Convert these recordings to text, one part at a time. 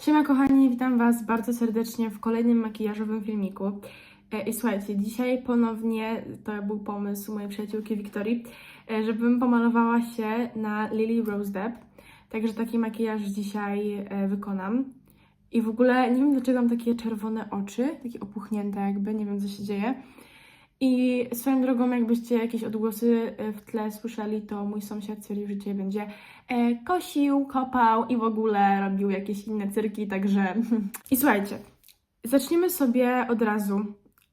Siema kochani, witam Was bardzo serdecznie w kolejnym makijażowym filmiku. E, I słuchajcie, dzisiaj ponownie to był pomysł mojej przyjaciółki Wiktorii, e, żebym pomalowała się na Lily Rose Depp. Także taki makijaż dzisiaj e, wykonam. I w ogóle nie wiem dlaczego mam takie czerwone oczy, takie opuchnięte jakby, nie wiem co się dzieje. I swoją drogą, jakbyście jakieś odgłosy e, w tle słyszeli, to mój sąsiad stwierdził, że dzisiaj będzie e, kosił, kopał i w ogóle robił jakieś inne cyrki, także... I słuchajcie, zaczniemy sobie od razu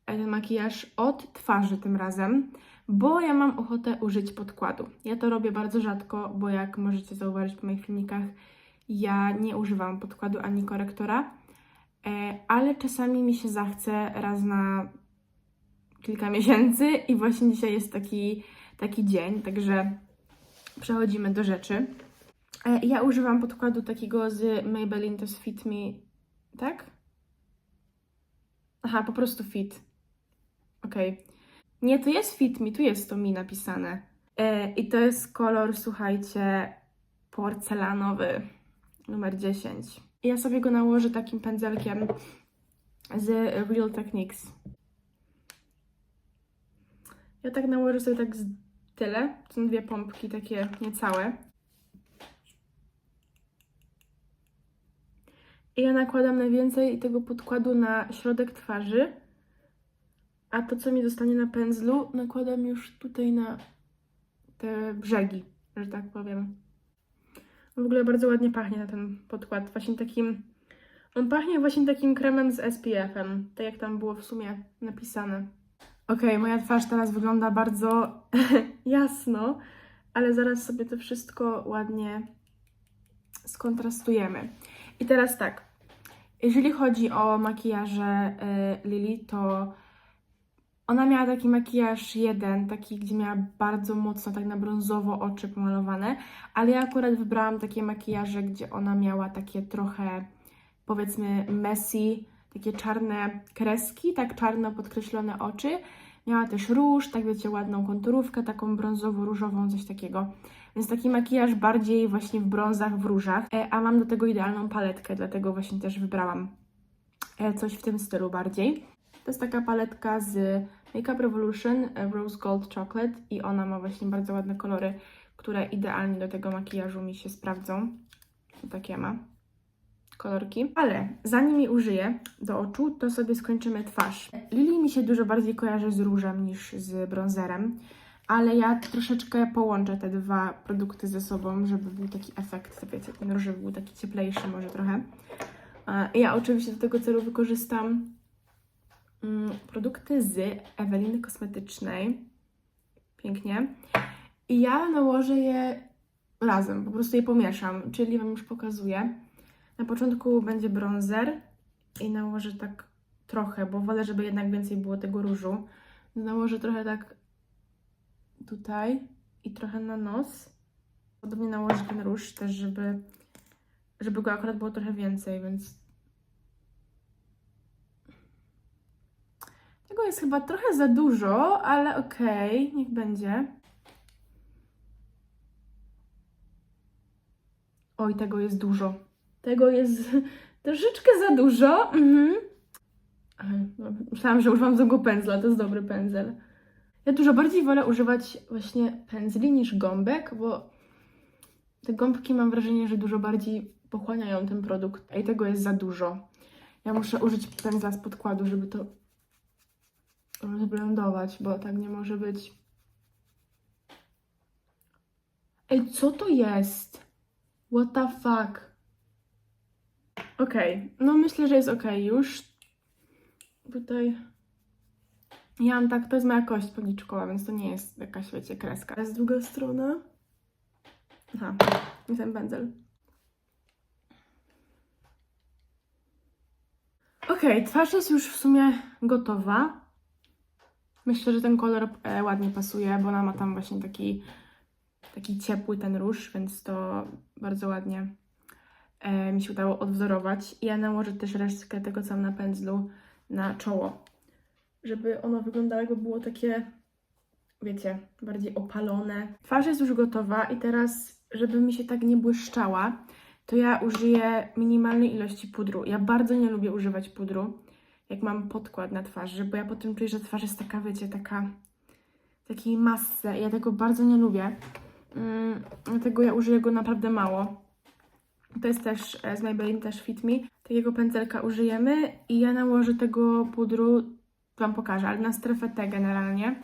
ten makijaż od twarzy tym razem, bo ja mam ochotę użyć podkładu. Ja to robię bardzo rzadko, bo jak możecie zauważyć po moich filmikach, ja nie używam podkładu ani korektora, e, ale czasami mi się zachce raz na kilka miesięcy i właśnie dzisiaj jest taki, taki dzień, także przechodzimy do rzeczy. E, Ja używam podkładu takiego z Maybelline, to jest Fit Me, tak? Aha, po prostu Fit. Okej. Nie, to jest Fit Me, tu jest to mi napisane. E, I to jest kolor, słuchajcie, porcelanowy, numer 10. I ja sobie go nałożę takim pędzelkiem z Real Techniques. Ja tak nałożę sobie tak z tyle. To są dwie pompki takie niecałe. I ja nakładam najwięcej tego podkładu na środek twarzy, a to, co mi zostanie na pędzlu, nakładam już tutaj na te brzegi, że tak powiem. W ogóle bardzo ładnie pachnie na ten podkład. Właśnie takim. On pachnie właśnie takim kremem z SPF-em, tak jak tam było w sumie napisane. Okej, moja twarz teraz wygląda bardzo jasno, ale zaraz sobie to wszystko ładnie skontrastujemy. I teraz tak, jeżeli chodzi o makijaże y, Lili, to ona miała taki makijaż jeden, taki, gdzie miała bardzo mocno tak na brązowo oczy pomalowane, ale ja akurat wybrałam takie makijaże, gdzie ona miała takie trochę, powiedzmy, messy, takie czarne kreski, tak czarno podkreślone oczy. Miała też róż, tak wiecie, ładną konturówkę, taką brązowo-różową, coś takiego. Więc taki makijaż bardziej właśnie w brązach, w różach, e, a mam do tego idealną paletkę, dlatego właśnie też wybrałam e, coś w tym stylu bardziej. To jest taka paletka z Makeup Revolution e, Rose Gold Chocolate i ona ma właśnie bardzo ładne kolory, które idealnie do tego makijażu mi się sprawdzą. Takie ma kolorki. Ale zanim je użyję do oczu, to sobie skończymy twarz. Lili mi się dużo bardziej kojarzy z różem niż z bronzerem, ale ja troszeczkę połączę te dwa produkty ze sobą, żeby był taki efekt, wiecie, ten różowy był taki cieplejszy może trochę. Ja oczywiście do tego celu wykorzystam mm, produkty z Eweliny Kosmetycznej. Pięknie. I ja nałożę je razem, po prostu je pomieszam, czyli Wam już pokazuję. Na początku będzie bronzer i nałożę tak trochę, bo wolę, żeby jednak więcej było tego różu. Nałożę trochę tak tutaj i trochę na nos. Podobnie nałożę ten róż też, żeby, żeby go akurat było trochę więcej, więc tego jest chyba trochę za dużo, ale okej, niech będzie. Oj, tego jest dużo. Tego jest troszeczkę za dużo. Mhm. No, Myślałam, że używam złego pędzla, to jest dobry pędzel. Ja dużo bardziej wolę używać właśnie pędzli niż gąbek, bo te gąbki mam wrażenie, że dużo bardziej pochłaniają ten produkt, i tego jest za dużo. Ja muszę użyć pędzla z podkładu, żeby to rozblendować, bo tak nie może być. Ej, co to jest? What the fuck? Okej, no myślę, że jest okej już. Tutaj ja mam tak, to jest moja kość policzkowa, więc to nie jest jakaś, wiecie, kreska. To jest druga strona. Aha, i ten pędzel. Okej, twarz jest już w sumie gotowa. Myślę, że ten kolor e, ładnie pasuje, bo ona ma tam właśnie taki, taki ciepły ten róż, więc to bardzo ładnie e, mi się udało odwzorować. I ja nałożę też resztkę tego, co mam na pędzlu, na czoło, żeby ono wyglądało jakby było takie, wiecie, bardziej opalone. Twarz jest już gotowa i teraz, żeby mi się tak nie błyszczała, to ja użyję minimalnej ilości pudru. Ja bardzo nie lubię używać pudru, jak mam podkład na twarzy, bo ja potem czuję, że twarz jest taka, wiecie, taka takiej masce. Ja tego bardzo nie lubię. Mm, dlatego ja użyję go naprawdę mało. To jest też e, z Maybelline też Fit Me. Takiego pędzelka użyjemy i ja nałożę tego pudru, Wam pokażę, ale na strefę T generalnie.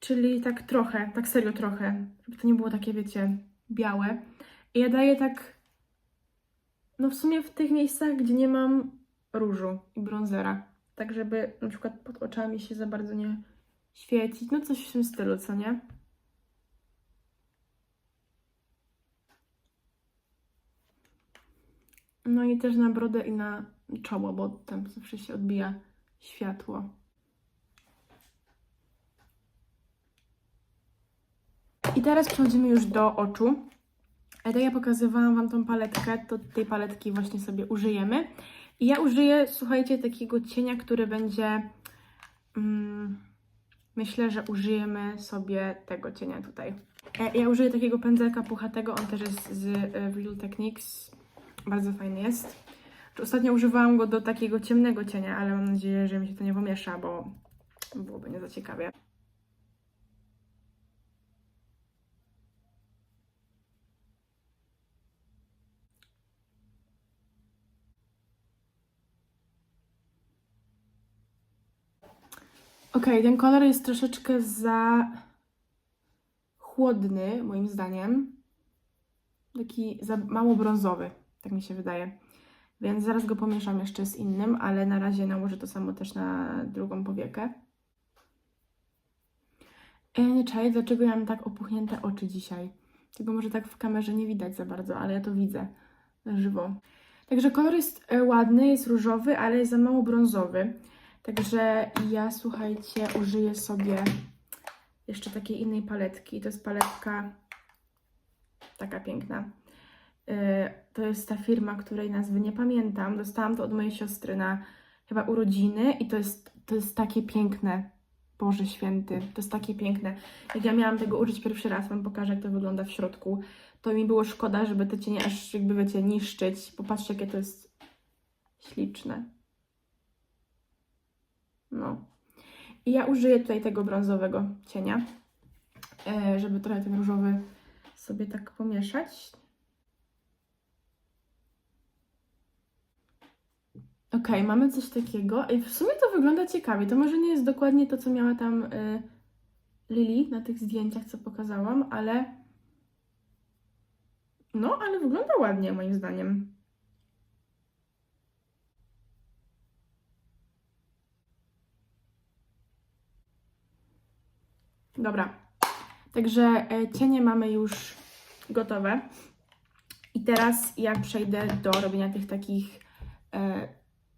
Czyli tak trochę, tak serio trochę, żeby to nie było takie, wiecie, białe. I ja daję tak, no w sumie w tych miejscach, gdzie nie mam różu i bronzera. Tak, żeby na przykład pod oczami się za bardzo nie świecić. No coś w tym stylu, co nie? No i też na brodę i na czoło, bo tam zawsze się odbija światło. I teraz przechodzimy już do oczu. Tak jak pokazywałam Wam tą paletkę, to tej paletki właśnie sobie użyjemy. I ja użyję, słuchajcie, takiego cienia, który będzie... Mm, myślę, że użyjemy sobie tego cienia tutaj. E, Ja użyję takiego pędzelka puchatego, on też jest z Real Techniques. Bardzo fajny jest. Ostatnio używałam go do takiego ciemnego cienia, ale mam nadzieję, że mi się to nie pomiesza, bo byłoby nie za ciekawie. Okej, ten kolor jest troszeczkę za chłodny, moim zdaniem. Taki za mało brązowy, tak mi się wydaje. Więc zaraz go pomieszam jeszcze z innym, ale na razie nałożę to samo też na drugą powiekę. Ja nie czaję, dlaczego ja mam tak opuchnięte oczy dzisiaj. Tego może tak w kamerze nie widać za bardzo, ale ja to widzę żywo. Także kolor jest e, ładny, jest różowy, ale jest za mało brązowy. Także ja, słuchajcie, użyję sobie jeszcze takiej innej paletki. To jest paletka taka piękna. Yy, To jest ta firma, której nazwy nie pamiętam. Dostałam to od mojej siostry na chyba urodziny i to jest, to jest takie piękne. Boże święty, to jest takie piękne. Jak ja miałam tego użyć pierwszy raz, Wam pokażę, jak to wygląda w środku, to mi było szkoda, żeby te cienie aż jakby, wiecie, niszczyć. Popatrzcie, jakie to jest śliczne. No. I ja użyję tutaj tego brązowego cienia, e, żeby trochę ten różowy sobie tak pomieszać. Ok, mamy coś takiego. W sumie to wygląda ciekawie. To może nie jest dokładnie to, co miała tam y, Lili na tych zdjęciach, co pokazałam, ale. No, ale wygląda ładnie, moim zdaniem. Dobra. Także e, cienie mamy już gotowe. I teraz ja przejdę do robienia tych takich, e,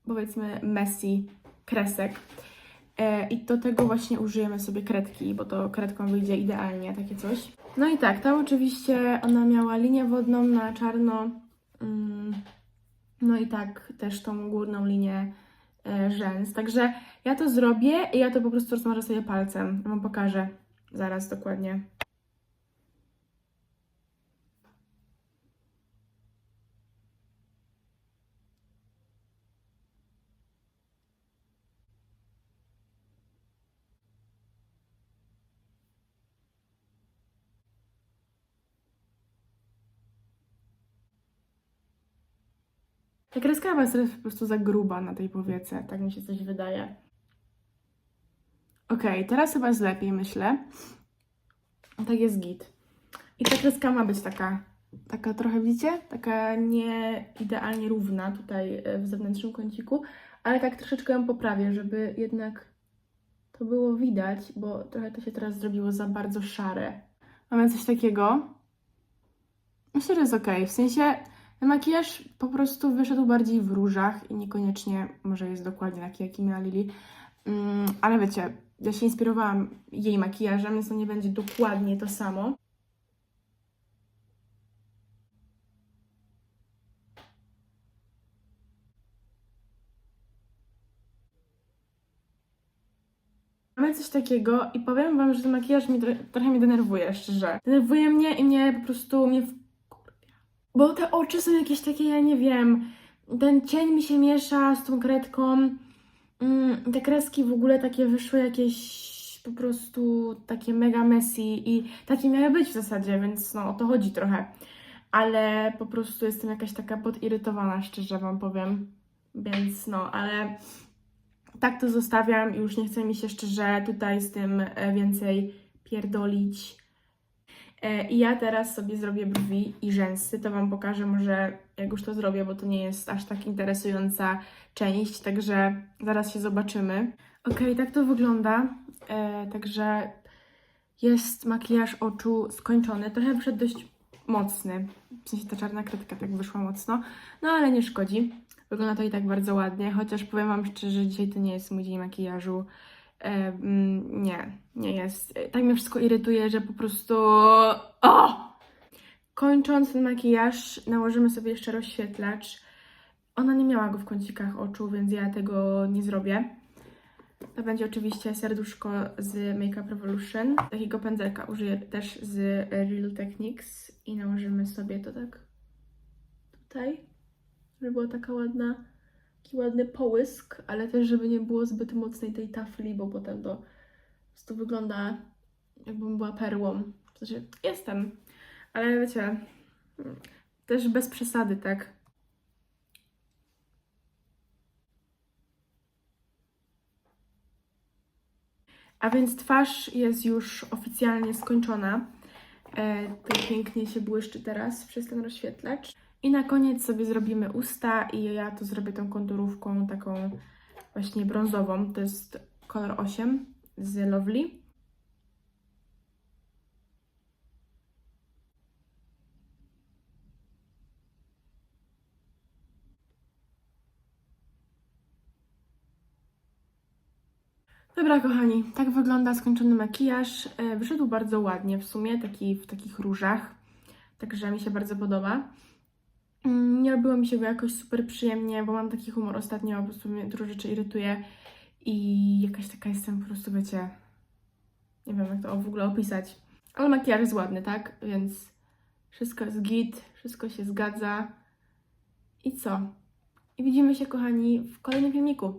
powiedzmy, messy kresek. E, I do tego właśnie użyjemy sobie kredki, bo to kredką wyjdzie idealnie takie coś. No i tak, tam oczywiście ona miała linię wodną na czarno. Mm, no i tak też tą górną linię e, rzęs. Także ja to zrobię i ja to po prostu rozmarzę sobie palcem. Ja Wam pokażę zaraz dokładnie. Ta kreska chyba jest po prostu za gruba na tej powiece, tak mi się coś wydaje. Okej, teraz chyba jest lepiej, myślę. Tak jest git. I ta kreska ma być taka, taka trochę, widzicie? Taka nie idealnie równa tutaj e, w zewnętrznym kąciku, ale tak troszeczkę ją poprawię, żeby jednak to było widać, bo trochę to się teraz zrobiło za bardzo szare. Mamy coś takiego. Myślę, że jest ok. W sensie makijaż po prostu wyszedł bardziej w różach i niekoniecznie może jest dokładnie taki, jaki miała Lili. Mm, ale wiecie, ja się inspirowałam jej makijażem, więc to nie będzie dokładnie to samo. Mamy coś takiego i powiem Wam, że ten makijaż mi tro- trochę mnie denerwuje, szczerze. Denerwuje mnie i mnie po prostu mnie. Bo te oczy są jakieś takie, ja nie wiem, ten cień mi się miesza z tą kredką. Mm, te kreski w ogóle takie wyszły jakieś po prostu takie mega messy i takie miały być w zasadzie, więc no o to chodzi trochę. Ale po prostu jestem jakaś taka podirytowana, szczerze Wam powiem. Więc no, ale tak to zostawiam. Już nie chce mi się szczerze tutaj z tym e, więcej pierdolić. E, I ja teraz sobie zrobię brwi i rzęsy. To Wam pokażę może, jak już to zrobię, bo to nie jest aż tak interesująca część, także zaraz się zobaczymy. Okej, tak to wygląda. E, także jest makijaż oczu skończony. Trochę wyszedł dość mocny. W sensie ta czarna kredka tak wyszła mocno, no ale nie szkodzi. Wygląda to i tak bardzo ładnie, chociaż powiem Wam szczerze, dzisiaj to nie jest mój dzień makijażu. Nie, nie jest. Tak mnie wszystko irytuje, że po prostu. O! Kończąc ten makijaż, nałożymy sobie jeszcze rozświetlacz. Ona nie miała go w kącikach oczu, więc ja tego nie zrobię. To będzie oczywiście serduszko z Makeup Revolution. Takiego pędzelka użyję też z Real Techniques i nałożymy sobie to tak tutaj, żeby była taka ładna, taki ładny połysk, ale też żeby nie było zbyt mocnej tej tafli, bo potem to prostu wygląda jakbym była perłą. Znaczy, jestem, ale wiecie, też bez przesady, tak? A więc twarz jest już oficjalnie skończona. E, pięknie się błyszczy teraz przez ten rozświetlacz. I na koniec sobie zrobimy usta i ja to zrobię tą konturówką taką właśnie brązową. To jest kolor 8 z Lovely. Dobra, kochani, tak wygląda skończony makijaż. E, Wyszedł bardzo ładnie w sumie, taki w takich różach, także mi się bardzo podoba. Mm, Nie robiło mi się go jakoś super przyjemnie, bo mam taki humor ostatnio, po prostu mnie dużo rzeczy irytuje i jakaś taka jestem po prostu, wiecie, nie wiem jak to w ogóle opisać. Ale makijaż jest ładny, tak? Więc wszystko jest git, wszystko się zgadza. I co? I widzimy się, kochani, w kolejnym filmiku.